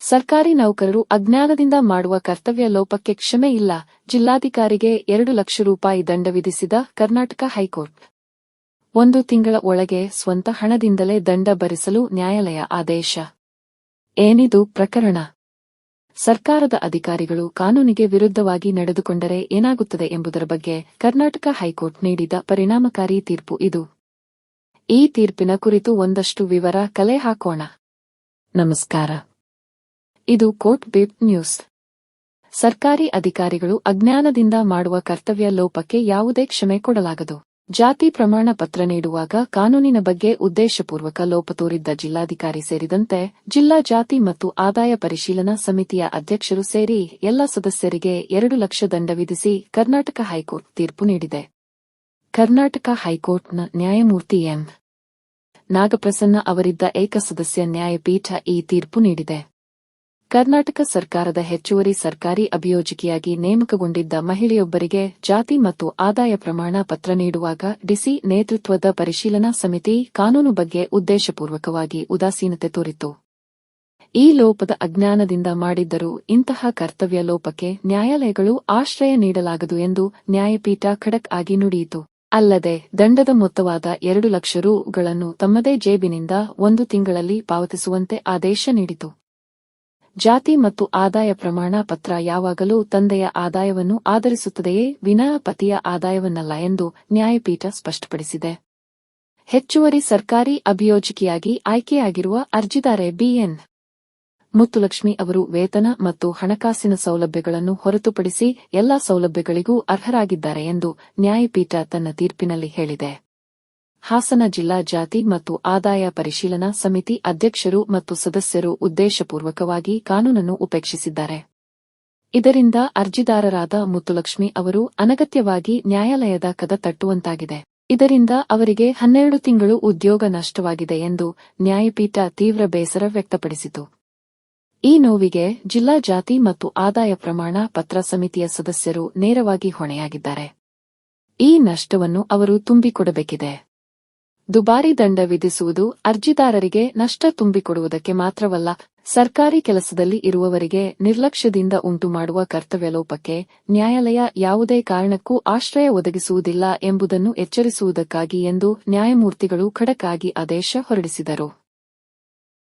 ಸರ್ಕಾರಿ ನೌಕರರು ಅಜ್ಞಾನದಿಂದ ಮಾಡುವ ಕರ್ತವ್ಯ ಲೋಪಕ್ಕೆ ಕ್ಷಮೆ ಇಲ್ಲ. ಜಿಲ್ಲಾಧಿಕಾರಿಗೆ ಎರಡು ಲಕ್ಷ ರೂಪಾಯಿ ದಂಡ ವಿಧಿಸಿದ ಕರ್ನಾಟಕ ಹೈಕೋರ್ಟ್. ಒಂದು ತಿಂಗಳ ಒಳಗೆ ಸ್ವಂತ ಹಣದಿಂದಲೇ ದಂಡ ಭರಿಸಲು ನ್ಯಾಯಾಲಯ ಆದೇಶ. ಏನಿದು ಪ್ರಕರಣ? ಸರ್ಕಾರದ ಅಧಿಕಾರಿಗಳು ಕಾನೂನಿಗೆ ವಿರುದ್ಧವಾಗಿ ನಡೆದುಕೊಂಡರೆ ಏನಾಗುತ್ತದೆ ಎಂಬುದರ ಬಗ್ಗೆ ಕರ್ನಾಟಕ ಹೈಕೋರ್ಟ್ ನೀಡಿದ ಪರಿಣಾಮಕಾರಿ ತೀರ್ಪು ಇದು. ಈ ತೀರ್ಪಿನ ಕುರಿತು ಒಂದಷ್ಟು ವಿವರ ಕಲೆ ಹಾಕೋಣ. ನಮಸ್ಕಾರ. ಇದು ಕೋರ್ಟ್ ಬೀಟ್ ನ್ಯೂಸ್. ಸರ್ಕಾರಿ ಅಧಿಕಾರಿಗಳು ಅಜ್ಞಾನದಿಂದ ಮಾಡುವ ಕರ್ತವ್ಯ ಲೋಪಕ್ಕೆ ಯಾವುದೇ ಕ್ಷಮೆ ಕೊಡಲಾಗದು. ಜಾತಿ ಪ್ರಮಾಣ ಪತ್ರ ನೀಡುವಾಗ ಕಾನೂನಿನ ಬಗ್ಗೆ ಉದ್ದೇಶಪೂರ್ವಕ ಲೋಪ ತೋರಿದ್ದ ಜಿಲ್ಲಾಧಿಕಾರಿ ಸೇರಿದಂತೆ ಜಿಲ್ಲಾ ಜಾತಿ ಮತ್ತು ಆದಾಯ ಪರಿಶೀಲನಾ ಸಮಿತಿಯ ಅಧ್ಯಕ್ಷರು ಸೇರಿ ಎಲ್ಲ ಸದಸ್ಯರಿಗೆ ಎರಡು ಲಕ್ಷ ದಂಡ ವಿಧಿಸಿ ಕರ್ನಾಟಕ ಹೈಕೋರ್ಟ್ ತೀರ್ಪು ನೀಡಿದೆ. ಕರ್ನಾಟಕ ಹೈಕೋರ್ಟ್ನ ನ್ಯಾಯಮೂರ್ತಿ ಎಂ. ನಾಗಪ್ರಸನ್ನ ಅವರಿದ್ದ ಏಕಸದಸ್ಯ ನ್ಯಾಯಪೀಠ ಈ ತೀರ್ಪು ನೀಡಿದೆ. ಕರ್ನಾಟಕ ಸರ್ಕಾರದ ಹೆಚ್ಚುವರಿ ಸರ್ಕಾರಿ ಅಭಿಯೋಜಕಿಯಾಗಿ ನೇಮಕಗೊಂಡಿದ್ದ ಮಹಿಳೆಯೊಬ್ಬರಿಗೆ ಜಾತಿ ಮತ್ತು ಆದಾಯ ಪ್ರಮಾಣ ಪತ್ರ ನೀಡುವಾಗ ಡಿಸಿ ನೇತೃತ್ವದ ಪರಿಶೀಲನಾ ಸಮಿತಿ ಕಾನೂನು ಬಗ್ಗೆ ಉದ್ದೇಶಪೂರ್ವಕವಾಗಿ ಉದಾಸೀನತೆ ತೋರಿತು. ಈ ಲೋಪದ ಅಜ್ಞಾನದಿಂದ ಮಾಡಿದ್ದರೂ ಇಂತಹ ಕರ್ತವ್ಯ ಲೋಪಕ್ಕೆ ನ್ಯಾಯಾಲಯಗಳು ಆಶ್ರಯ ನೀಡಲಾಗದು ಎಂದು ನ್ಯಾಯಪೀಠ ಖಡಕ್ ಆಗಿ ನುಡಿಯಿತು. ಅಲ್ಲದೆ, ದಂಡದ ಮೊತ್ತವಾದ ಎರಡು ಲಕ್ಷ ರೂಗಳನ್ನು ತಮ್ಮದೇ ಜೇಬಿನಿಂದ ಒಂದು ತಿಂಗಳಲ್ಲಿ ಪಾವತಿಸುವಂತೆ ಆದೇಶ ನೀಡಿತು. ಜಾತಿ ಮತ್ತು ಆದಾಯ ಪ್ರಮಾಣ ಪತ್ರ ಯಾವಾಗಲೂ ತಂದೆಯ ಆದಾಯವನ್ನು ಆಧರಿಸುತ್ತದೆಯೇ? ವಿನಾ ಪತಿಯ ಆದಾಯವನ್ನಲ್ಲ ಎಂದು ನ್ಯಾಯಪೀಠ ಸ್ಪಷ್ಟಪಡಿಸಿದೆ. ಹೆಚ್ಚುವರಿ ಸರ್ಕಾರಿ ಅಭಿಯೋಜಕಿಯಾಗಿ ಆಯ್ಕೆಯಾಗಿರುವ ಅರ್ಜಿದಾರೆ ಬಿಎನ್ ಮುತ್ತುಲಕ್ಷ್ಮಿ ಅವರು ವೇತನ ಮತ್ತು ಹಣಕಾಸಿನ ಸೌಲಭ್ಯಗಳನ್ನು ಹೊರತುಪಡಿಸಿ ಎಲ್ಲಾ ಸೌಲಭ್ಯಗಳಿಗೂ ಅರ್ಹರಾಗಿದ್ದಾರೆ ಎಂದು ನ್ಯಾಯಪೀಠ ತನ್ನ ತೀರ್ಪಿನಲ್ಲಿ ಹೇಳಿದೆ. ಹಾಸನ ಜಿಲ್ಲಾ ಜಾತಿ ಮತ್ತು ಆದಾಯ ಪರಿಶೀಲನಾ ಸಮಿತಿ ಅಧ್ಯಕ್ಷರು ಮತ್ತು ಸದಸ್ಯರು ಉದ್ದೇಶಪೂರ್ವಕವಾಗಿ ಕಾನೂನನ್ನು ಉಪೇಕ್ಷಿಸಿದ್ದಾರೆ. ಇದರಿಂದ ಅರ್ಜಿದಾರರಾದ ಮುತ್ತುಲಕ್ಷ್ಮಿ ಅವರು ಅನಗತ್ಯವಾಗಿ ನ್ಯಾಯಾಲಯದ ಕದ ತಟ್ಟುವಂತಾಗಿದೆ. ಇದರಿಂದ ಅವರಿಗೆ ಹನ್ನೆರಡು ತಿಂಗಳು ಉದ್ಯೋಗ ನಷ್ಟವಾಗಿದೆ ಎಂದು ನ್ಯಾಯಪೀಠ ತೀವ್ರ ಬೇಸರ ವ್ಯಕ್ತಪಡಿಸಿತು. ಈ ನೋವಿಗೆ ಜಿಲ್ಲಾ ಜಾತಿ ಮತ್ತು ಆದಾಯ ಪ್ರಮಾಣ ಪತ್ರ ಸಮಿತಿಯ ಸದಸ್ಯರು ನೇರವಾಗಿ ಹೊಣೆಯಾಗಿದ್ದಾರೆ. ಈ ನಷ್ಟವನ್ನು ಅವರು ತುಂಬಿಕೊಡಬೇಕಿದೆ. ದುಬಾರಿ ದಂಡ ವಿಧಿಸುವುದು ಅರ್ಜಿದಾರರಿಗೆ ನಷ್ಟ ತುಂಬಿಕೊಡುವುದಕ್ಕೆ ಮಾತ್ರವಲ್ಲ, ಸರ್ಕಾರಿ ಕೆಲಸದಲ್ಲಿ ಇರುವವರಿಗೆ ನಿರ್ಲಕ್ಷ್ಯದಿಂದ ಉಂಟುಮಾಡುವ ಕರ್ತವ್ಯ ಲೋಪಕ್ಕೆ ನ್ಯಾಯಾಲಯ ಯಾವುದೇ ಕಾರಣಕ್ಕೂ ಆಶ್ರಯ ಒದಗಿಸುವುದಿಲ್ಲ ಎಂಬುದನ್ನು ಎಚ್ಚರಿಸುವುದಕ್ಕಾಗಿ ಎಂದು ನ್ಯಾಯಮೂರ್ತಿಗಳು ಖಡಕ್ ಆಗಿ ಆದೇಶ ಹೊರಡಿಸಿದರು.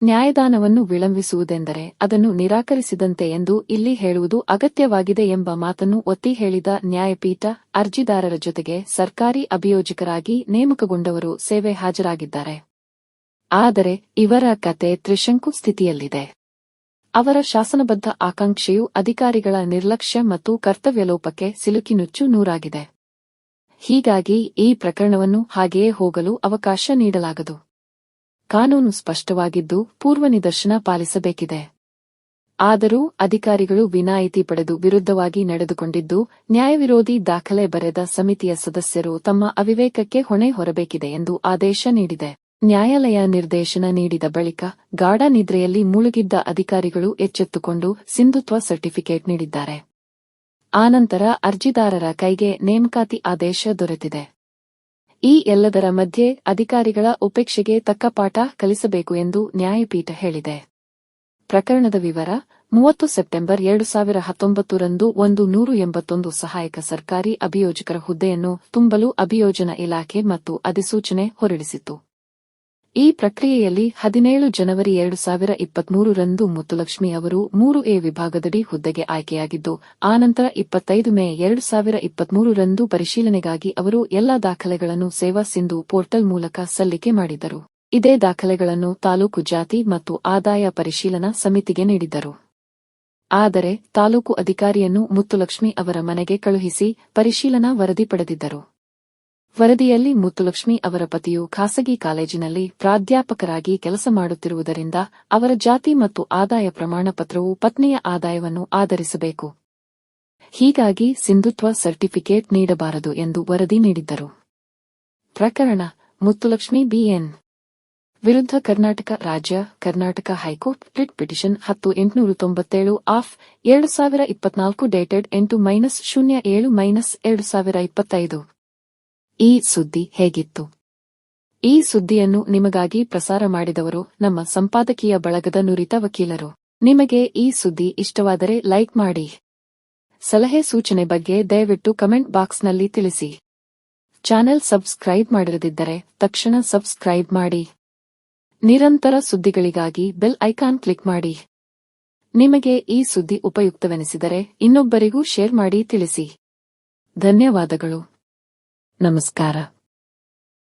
ನ್ಯಾಯದಾನವನ್ನು ವಿಳಂಬಿಸುವುದೆಂದರೆ ಅದನ್ನು ನಿರಾಕರಿಸಿದಂತೆ ಎಂದು ಇಲ್ಲಿ ಹೇಳುವುದು ಅಗತ್ಯವಾಗಿದೆ ಎಂಬ ಮಾತನ್ನು ಒತ್ತಿ ಹೇಳಿದ ನ್ಯಾಯಪೀಠ ಅರ್ಜಿದಾರರ ಜೊತೆಗೆ ಸರ್ಕಾರಿ ಅಭಿಯೋಜಕರಾಗಿ ನೇಮಕಗೊಂಡವರು ಸೇವೆ ಹಾಜರಾಗಿದ್ದಾರೆ. ಆದರೆ ಇವರ ಕತೆ ತ್ರಿಶಂಕು ಸ್ಥಿತಿಯಲ್ಲಿದೆ. ಅವರ ಶಾಸನಬದ್ಧ ಆಕಾಂಕ್ಷೆಯು ಅಧಿಕಾರಿಗಳ ನಿರ್ಲಕ್ಷ್ಯ ಮತ್ತು ಕರ್ತವ್ಯಲೋಪಕ್ಕೆ ಸಿಲುಕಿನುಚ್ಚು ನೂರಾಗಿದೆ. ಹೀಗಾಗಿ ಈ ಪ್ರಕರಣವನ್ನು ಹಾಗೆಯೇ ಹೋಗಲು ಅವಕಾಶ ನೀಡಲಾಗದು. ಕಾನೂನು ಸ್ಪಷ್ಟವಾಗಿದ್ದು ಪೂರ್ವ ನಿದರ್ಶನ ಪಾಲಿಸಬೇಕಿದೆ. ಆದರೂ ಅಧಿಕಾರಿಗಳು ವಿನಾಯಿತಿ ಪಡೆದು ವಿರುದ್ಧವಾಗಿ ನಡೆದುಕೊಂಡಿದ್ದು, ನ್ಯಾಯವಿರೋಧಿ ದಾಖಲೆ ಬರೆದ ಸಮಿತಿಯ ಸದಸ್ಯರು ತಮ್ಮ ಅವಿವೇಕಕ್ಕೆ ಹೊಣೆ ಹೊರಬೇಕಿದೆ ಎಂದು ಆದೇಶ ನೀಡಿದೆ. ನ್ಯಾಯಾಲಯ ನಿರ್ದೇಶನ ನೀಡಿದ ಬಳಿಕ ಗಾಢ ನಿದ್ರೆಯಲ್ಲಿ ಮುಳುಗಿದ್ದ ಅಧಿಕಾರಿಗಳು ಎಚ್ಚೆತ್ತುಕೊಂಡು ಸಿಂಧುತ್ವ ಸರ್ಟಿಫಿಕೇಟ್ ನೀಡಿದ್ದಾರೆ. ಆನಂತರ ಅರ್ಜಿದಾರರ ಕೈಗೆ ನೇಮಕಾತಿ ಆದೇಶ ದೊರೆತಿದೆ. ಈ ಎಲ್ಲದರ ಮಧ್ಯೆ ಅಧಿಕಾರಿಗಳ ಉಪೇಕ್ಷೆಗೆ ತಕ್ಕ ಪಾಠ ಕಲಿಸಬೇಕು ಎಂದು ನ್ಯಾಯಪೀಠ ಹೇಳಿದೆ. ಪ್ರಕರಣದ ವಿವರ, ಮೂವತ್ತು ಸೆಪ್ಟೆಂಬರ್ ಎರಡು ಸಾವಿರ ಹತ್ತೊಂಬತ್ತರಂದು ಒಂದು ನೂರು ಎಂಬತ್ತೊಂದು ಸಹಾಯಕ ಸರ್ಕಾರಿ ಅಭಿಯೋಜಕರ ಹುದ್ದೆಯನ್ನು ತುಂಬಲು ಅಭಿಯೋಜನಾ ಇಲಾಖೆ ಮತ್ತು ಅಧಿಸೂಚನೆ ಹೊರಡಿಸಿತು ಈ ಪ್ರಕ್ರಿಯೆಯಲ್ಲಿ ಹದಿನೇಳು ಜನವರಿ ಎರಡು ಸಾವಿರ ಇಪ್ಪತ್ಮೂರರಂದು ಮುತ್ತುಲಕ್ಷ್ಮಿ ಅವರು ಮೂರು ಎ ವಿಭಾಗದಡಿ ಹುದ್ದೆಗೆ ಆಯ್ಕೆಯಾಗಿದ್ದು ಆನಂತರ ಇಪ್ಪತ್ತೈದು ಮೇ ಎರಡು ಸಾವಿರ ಇಪ್ಪತ್ಮೂರರಂದು ಪರಿಶೀಲನೆಗಾಗಿ ಅವರು ಎಲ್ಲಾ ದಾಖಲೆಗಳನ್ನು ಸೇವಾ ಸಿಂಧು ಪೋರ್ಟಲ್ ಮೂಲಕ ಸಲ್ಲಿಕೆ ಮಾಡಿದರು. ಇದೇ ದಾಖಲೆಗಳನ್ನು ತಾಲೂಕು ಜಾತಿ ಮತ್ತು ಆದಾಯ ಪರಿಶೀಲನಾ ಸಮಿತಿಗೆ ನೀಡಿದ್ದರು ಆದರೆ ತಾಲೂಕು ಅಧಿಕಾರಿಯನ್ನು ಮುತ್ತುಲಕ್ಷ್ಮಿ ಅವರ ಮನೆಗೆ ಕಳುಹಿಸಿ ಪರಿಶೀಲನಾ ವರದಿ ಪಡೆದಿದ್ದರು. ವರದಿಯಲ್ಲಿ ಮುತ್ತುಲಕ್ಷ್ಮಿ ಅವರ ಪತಿಯು ಖಾಸಗಿ ಕಾಲೇಜಿನಲ್ಲಿ ಪ್ರಾಧ್ಯಾಪಕರಾಗಿ ಕೆಲಸ ಮಾಡುತ್ತಿರುವುದರಿಂದ ಅವರ ಜಾತಿ ಮತ್ತು ಆದಾಯ ಪ್ರಮಾಣ ಪತ್ರವು ಪತ್ನಿಯ ಆದಾಯವನ್ನು ಆಧರಿಸಬೇಕು. ಹೀಗಾಗಿ ಸಿಂಧುತ್ವ ಸರ್ಟಿಫಿಕೇಟ್ ನೀಡಬಾರದು ಎಂದು ವರದಿ ನೀಡಿದ್ದರು. ಪ್ರಕರಣ, ಮುತ್ತುಲಕ್ಷ್ಮಿ ಬಿಎನ್ ವಿರುದ್ಧ ಕರ್ನಾಟಕ ರಾಜ್ಯ, ಕರ್ನಾಟಕ ಹೈಕೋರ್ಟ್ ರಿಟ್ ಪಿಟಿಷನ್ ಹತ್ತು ಎಂಟುನೂರ ತೊಂಬತ್ತೇಳು ಆಫ್ ಎರಡು ಸಾವಿರ ಇಪ್ಪತ್ನಾಲ್ಕು ಡೇಟೆಡ್ ಎಂಟು ಮೈನಸ್ ಶೂನ್ಯ ಏಳು ಮೈನಸ್ ಎರಡು ಸಾವಿರ ಇಪ್ಪತ್ತೈದು. ಈ ಸುದ್ದಿ ಹೇಗಿತ್ತು? ಈ ಸುದ್ದಿಯನ್ನು ನಿಮಗಾಗಿ ಪ್ರಸಾರ ಮಾಡಿದವರು ನಮ್ಮ ಸಂಪಾದಕೀಯ ಬಳಗದ ನುರಿತ ವಕೀಲರು. ನಿಮಗೆ ಈ ಸುದ್ದಿ ಇಷ್ಟವಾದರೆ ಲೈಕ್ ಮಾಡಿ. ಸಲಹೆ ಸೂಚನೆ ಬಗ್ಗೆ ದಯವಿಟ್ಟು ಕಮೆಂಟ್ ಬಾಕ್ಸ್ನಲ್ಲಿ ತಿಳಿಸಿ. ಚಾನೆಲ್ ಸಬ್ಸ್ಕ್ರೈಬ್ ಮಾಡಿರದಿದ್ದರೆ ತಕ್ಷಣ ಸಬ್ಸ್ಕ್ರೈಬ್ ಮಾಡಿ. ನಿರಂತರ ಸುದ್ದಿಗಳಿಗಾಗಿ ಬೆಲ್ ಐಕಾನ್ ಕ್ಲಿಕ್ ಮಾಡಿ. ನಿಮಗೆ ಈ ಸುದ್ದಿ ಉಪಯುಕ್ತವೆನಿಸಿದರೆ ಇನ್ನೊಬ್ಬರಿಗೂ ಶೇರ್ ಮಾಡಿ ತಿಳಿಸಿ. ಧನ್ಯವಾದಗಳು. ನಮಸ್ಕಾರ.